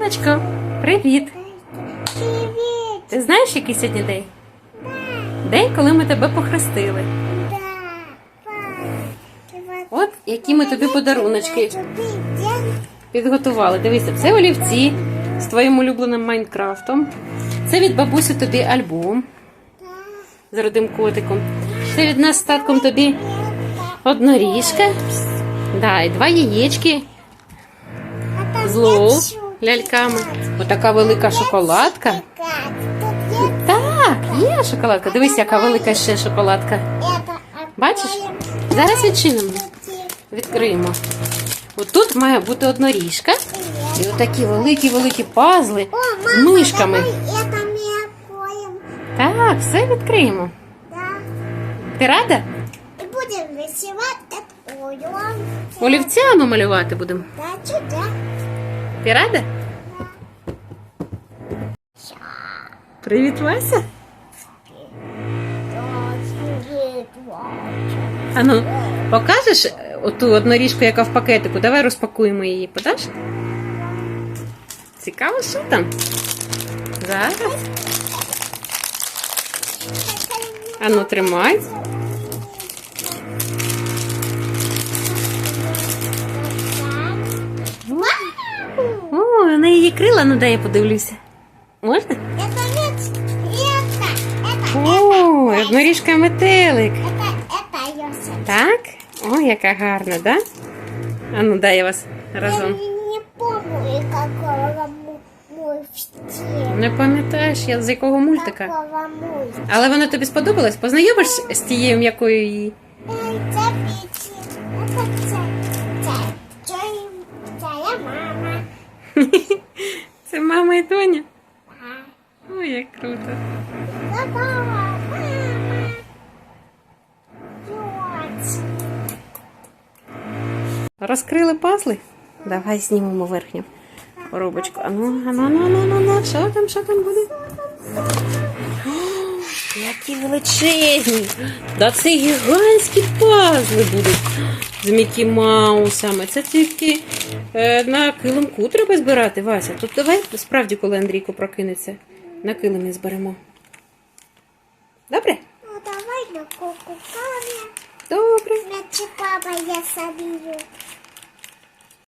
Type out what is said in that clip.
Сонечко, привіт! Привіт! Ти знаєш, який сьогодні день? День, коли ми тебе похрестили. Да. От які ми тобі подаруночки підготували. Дивися, це олівці з твоїм улюбленим Майнкрафтом. Це від бабусі тобі альбом з родим котиком. Це від нас з татком тобі одноріжка. Да, і два яєчки А там з лол хочу ляльками. Отака велика шоколадка. шоколад. Тут є Так, є шоколадка. Дивись, яка велика ще шоколадка. это. а Бачиш? потім Зараз відчинимо. ті- Відкриємо. Отут має бути одноріжка. І отакі великі-великі пазли О, з мама, мишками. давай это мы откроем. Так, все відкриємо. Да. Ти рада? И будем рисовать откроем. Олівцями малювати будемо. Да, сюда. Ти рада? Привіт, Вася. Ану, покажеш е, оту одноріжку, яка в пакетику? Давай розпакуємо її. Подаш? Цікаво, що там? Зараз. Ану, тримай. О, на її крила, ну дай я подивлюся. Можна? Это ведь это, это, О, одноріжка метелик. это, это Йосиф. Так? О, яка гарна, да? А ну дай я вас Я разом. не, не помню, какого му- мультика. Не пам'ятаєш, я з якого мультика? Какого мультика. Але вона тобі сподобалась? Познайомиш з тією м'якою її? Ей, Це Піті. Это це, це, це, це я мама. Мама і Ой, як круто. Розкрили пазли? Давай знімемо верхню коробочку. Ану, ану, ану, ану, ану. Що там, що там буде? Які величезні! Да це гігантські пазли будуть з Мікі Маусами. Це тільки е, на килимку треба збирати, Вася. Тут давай справді, коли Андрійко прокинеться, на килимі зберемо. Добре? Ну, давай на куку. Добре. Значит, папа, я собью.